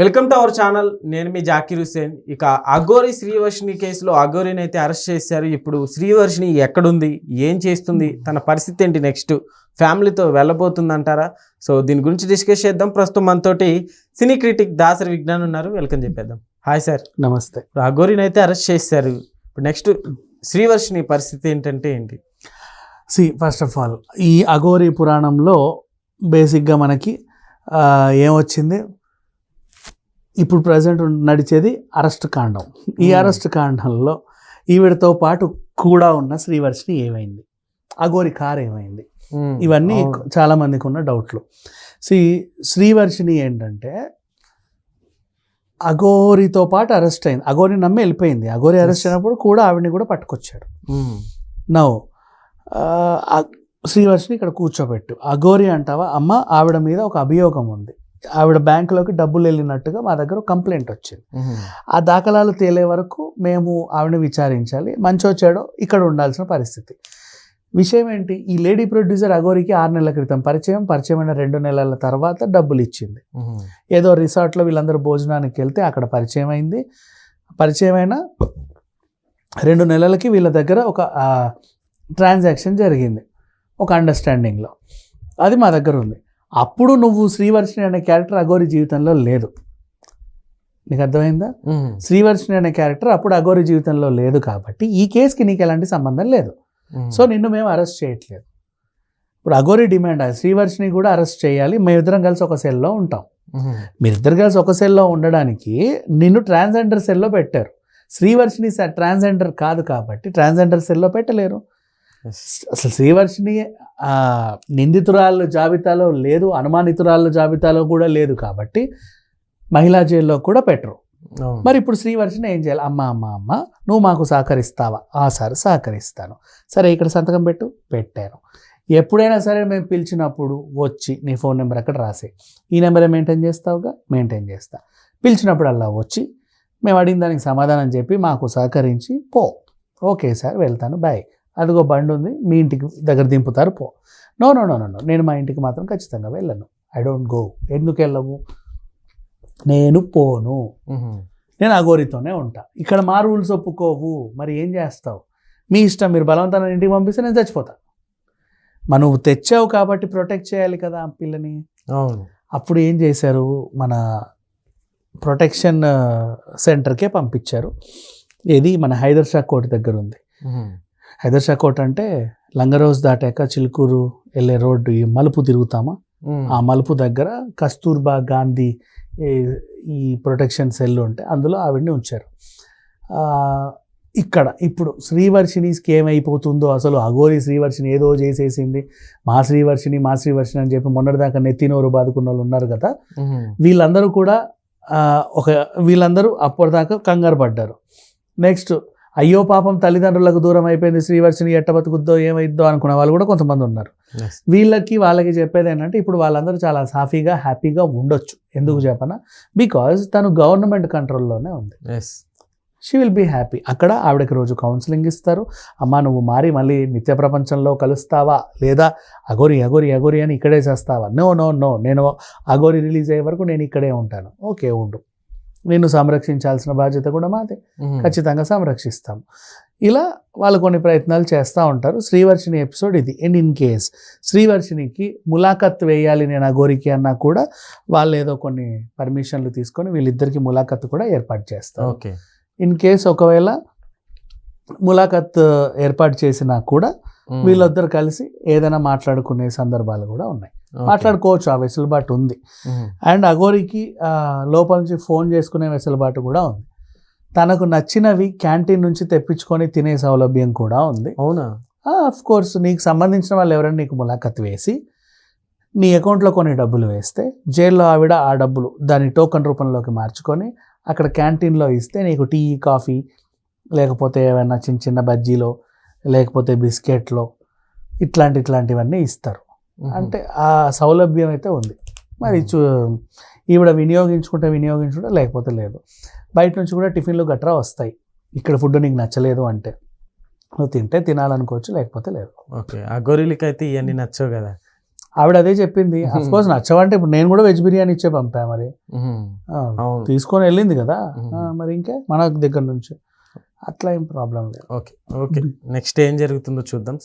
Welcome to our channel నేను మీ జాకిర్ హుసేన్ ఇక అఘోరి శ్రీవర్షిని కేసులో అఘోరిని అయితే అరెస్ట్ చేశారు. ఇప్పుడు శ్రీవర్షిని ఎక్కడుంది? ఏం చేస్తుంది? తన పరిస్థితి ఏంటి నెక్స్ట్ ఫ్యామిలీతో వెళ్ళబోతుందంటారా? సో దీని గురించి డిస్కస్ చేద్దాం. ప్రస్తుతం మనతోటి సినీ క్రిటిక్ దాసరి విజ్ఞాన్ ఉన్నారు. వెల్కమ్ చెప్పేద్దాం. హాయ్ సార్ నమస్తే. ఇప్పుడు అఘోరిని అయితే అరెస్ట్ చేశారు. ఇప్పుడు నెక్స్ట్ శ్రీవర్షిని పరిస్థితి ఏంటంటే ఏంటి? సి ఫస్ట్ ఆఫ్ ఆల్ ఈ అఘోరి పురాణంలో బేసిక్గా మనకి ఏమొచ్చింది? ఇప్పుడు ప్రజెంట్ నడిచేది అరెస్ట్ కాండం. ఈ Hmm. అరెస్ట్ కాండంలో ఈవిడతో పాటు కూడా ఉన్న శ్రీవర్షిని ఏమైంది? అఘోరి కార్ ఏమైంది? ఇవన్నీ అవును. చాలా మందికి ఉన్న డౌట్లు. సి శ్రీవర్షిని ఏంటంటే అఘోరితో పాటు అరెస్ట్ అయింది. అఘోరి నమ్మి వెళ్ళిపోయింది. అఘోరి అరెస్ట్. అయినప్పుడు కూడా ఆవిడని కూడా పట్టుకొచ్చాడు. ఉమ్. నో శ్రీవర్షిని ఇక్కడ కూర్చోబెట్టు. అఘోరి అంటావా అమ్మ ఆవిడ మీద ఒక అభియోగం ఉంది. ఆవిడ బ్యాంకులోకి డబ్బులు వెళ్ళినట్టుగా మా దగ్గర కంప్లైంట్ వచ్చింది. ఆ దాఖలాలు తేలే వరకు మేము ఆవిడని విచారించాలి. మంచో చెడో ఇక్కడ ఉండాల్సిన పరిస్థితి. విషయం ఏంటి? ఈ లేడీ ప్రొడ్యూసర్ అఘోరికి ఆరు నెలల క్రితం పరిచయం పరిచయమైన రెండు నెలల తర్వాత డబ్బులు ఇచ్చింది. ఏదో రిసార్ట్లో వీళ్ళందరూ భోజనానికి వెళ్తే అక్కడ పరిచయం అయింది. పరిచయమైన రెండు నెలలకి వీళ్ళ దగ్గర ఒక ట్రాన్సాక్షన్ జరిగింది. ఒక అండర్స్టాండింగ్లో అది మా దగ్గర ఉంది. అప్పుడు నువ్వు శ్రీవర్షిణి అనే క్యారెక్టర్ అఘోరి జీవితంలో లేదు నీకు అర్థమైందా. శ్రీవర్షిణి అనే క్యారెక్టర్ అప్పుడు అఘోరి జీవితంలో లేదు కాబట్టి ఈ కేసుకి నీకు ఎలాంటి సంబంధం లేదు. సో నిన్ను మేము అరెస్ట్ చేయట్లేదు ఇప్పుడు అఘోరి డిమాండ్ శ్రీవర్షిని కూడా అరెస్ట్ చేయాలి మేమిద్దరం కలిసి ఒక సెల్లో ఉంటాం. మీరిద్దరు కలిసి ఒక సెల్లో ఉండడానికి నిన్ను ట్రాన్స్జెండర్ సెల్లో పెట్టారు శ్రీవర్షిని ట్రాన్స్జెండర్ కాదు కాబట్టి ట్రాన్స్జెండర్ సెల్లో పెట్టలేరు. అసలు శ్రీవర్షిని నిందితురాళ్ళ జాబితాలో లేదు అనుమానితురాళ్ళ జాబితాలో కూడా లేదు కాబట్టి మహిళా జైల్లో కూడా పెట్టరు. మరి ఇప్పుడు శ్రీవర్షిని ఏం చేయాలి? అమ్మ అమ్మ అమ్మ నువ్వు మాకు సహకరిస్తావా? ఆ సార్ సహకరిస్తాను. సరే ఇక్కడ సంతకం పెట్టు. పెట్టాను. ఎప్పుడైనా సరే మేము పిలిచినప్పుడు వచ్చి నీ ఫోన్ నెంబర్ అక్కడ రాసే ఈ నెంబర్ మెయింటైన్ చేస్తావుగా? మెయింటైన్ చేస్తా. పిలిచినప్పుడల్లా వచ్చి మేము అడిగిన దానికి సమాధానం చెప్పి మాకు సహకరించి పో. ఓకే సార్ వెళ్తాను. బాయ్. అదిగో బండి ఉంది మీ ఇంటికి దగ్గర దింపుతారు పో. నో నో నో నో నేను మా ఇంటికి మాత్రం ఖచ్చితంగా వెళ్ళను. ఐ డోంట్ గో ఎందుకు వెళ్ళవు? నేను పోను. నేను అఘోరితోనే ఉంటా. ఇక్కడ మా రూల్స్ ఒప్పుకోవు. మరి ఏం చేస్తావు? మీ ఇష్టం మీరు బలవంతాన్ని ఇంటికి పంపిస్తే నేను చచ్చిపోతా. మరి నువ్వు తెచ్చావు కాబట్టి ప్రొటెక్ట్ చేయాలి కదా ఆ పిల్లని. అవును. అప్పుడు ఏం చేశారు? మన ప్రొటెక్షన్ సెంటర్కే పంపించారు. ఇది మన హైదర్ షా కోట దగ్గర ఉంది. ఉమ్. హైదర్ షా కోట అంటే లంగరోజ్ దాటాక చిలుకూరు వెళ్ళే రోడ్డు ఈ మలుపు తిరుగుతామా. ఆ మలుపు దగ్గర కస్తూర్బా గాంధీ ఈ- ప్రొటెక్షన్ సెల్ ఉంటే అందులో ఆవిడ్ని ఉంచారు ఇక్కడ ఇప్పుడు శ్రీవర్షిణికి ఏమైపోతుందో అసలు అఘోరి శ్రీవర్షిని ఏదో చేసేసింది మా శ్రీవర్షిని మా శ్రీవర్షిని అని చెప్పి మొన్నటిదాకా నెత్తినోరు బాదుకున్న వాళ్ళు ఉన్నారు కదా. వీళ్ళందరూ కూడా ఒక వీళ్ళందరూ అప్పటిదాకా కంగారు పడ్డారు నెక్స్ట్ అయ్యో పాపం తల్లిదండ్రులకు దూరం అయిపోయింది శ్రీవర్షిని ఎట్ట బతుకుద్దో ఏమైద్దో అనుకున్న వాళ్ళు కూడా కొంతమంది ఉన్నారు. వీళ్ళకి వాళ్ళకి చెప్పేది ఏంటంటే ఇప్పుడు వాళ్ళందరూ చాలా సాఫీగా హ్యాపీగా ఉండొచ్చు. ఎందుకు చెప్పనా? బికాజ్ తను గవర్నమెంట్ కంట్రోల్లోనే ఉంది. షీ విల్ బీ హ్యాపీ అక్కడ ఆవిడకి రోజు కౌన్సిలింగ్ ఇస్తారు. అమ్మా నువ్వు మారి మళ్ళీ నిత్య ప్రపంచంలో కలుస్తావా? లేదా అగోరి అగోరి అగోరి అని ఇక్కడే చేస్తావా? No no no. నేను అగోరి రిలీజ్ అయ్యే వరకు నేను ఇక్కడే ఉంటాను. ఓకే ఉండు. నిన్ను సంరక్షించాల్సిన బాధ్యత కూడా మాదే. ఖచ్చితంగా సంరక్షిస్తాం. ఇలా వాళ్ళు కొన్ని ప్రయత్నాలు చేస్తూ ఉంటారు. శ్రీవర్షిని ఎపిసోడ్ ఇది. అండ్ ఇన్ కేస్ శ్రీవర్షినికి ములాఖత్ వేయాలి నేను అఘోరికి అన్నా కూడా వాళ్ళు ఏదో కొన్ని పర్మిషన్లు తీసుకొని వీళ్ళిద్దరికి ములాఖత్ కూడా ఏర్పాటు చేస్తారు. ఓకే. ఇన్ కేస్ ఒకవేళ ములాఖత్ ఏర్పాటు చేసినా కూడా. వీళ్ళిద్దరు కలిసి ఏదైనా మాట్లాడుకునే సందర్భాలు కూడా ఉన్నాయి. మాట్లాడుకోవచ్చు ఆ వెసులుబాటు ఉంది. అండ్ అఘోరికి లోపల నుంచి ఫోన్ చేసుకునే వెసులుబాటు కూడా ఉంది తనకు నచ్చినవి క్యాంటీన్ నుంచి తెప్పించుకొని తినే సౌలభ్యం కూడా ఉంది అవునా ఆఫ్ కోర్స్ నీకు సంబంధించిన వాళ్ళు ఎవరైనా నీకు ములాఖత్ వేసి నీ అకౌంట్లో కొన్ని డబ్బులు వేస్తే జైల్లో ఆవిడ ఆ డబ్బులు దాని టోకన్ రూపంలోకి మార్చుకొని అక్కడ క్యాంటీన్లో ఇస్తే నీకు టీ కాఫీ లేకపోతే ఏమైనా చిన్న చిన్న బజ్జీలో లేకపోతే బిస్కెట్లో ఇట్లాంటి ఇట్లాంటివన్నీ ఇస్తారు. అంటే ఆ సౌలభ్యం అయితే ఉంది. మరి ఈవిడ వినియోగించుకుంటే వినియోగించుకుంటే లేకపోతే లేదు. బయట నుంచి కూడా టిఫిన్లు గట్రా వస్తాయి. ఇక్కడ ఫుడ్ నీకు నచ్చలేదు అంటే నువ్వు తింటే తినాలనుకోవచ్చు లేకపోతే లేదు. ఓకే ఆ గొరిలకి అయితే ఇవన్నీ నచ్చవు కదా. ఆవిడ అదే చెప్పింది. అఫ్ కోర్స్ నచ్చవంటే ఇప్పుడు నేను కూడా వెజ్ బిర్యానీ ఇచ్చే పంపా మరి. తీసుకొని వెళ్ళింది కదా. మరి ఇంకా? మన దగ్గర నుంచి. అట్లా ఏం ప్రాబ్లం లేదు. Okay okay. నెక్స్ట్ ఏం జరుగుతుందో చూద్దాం.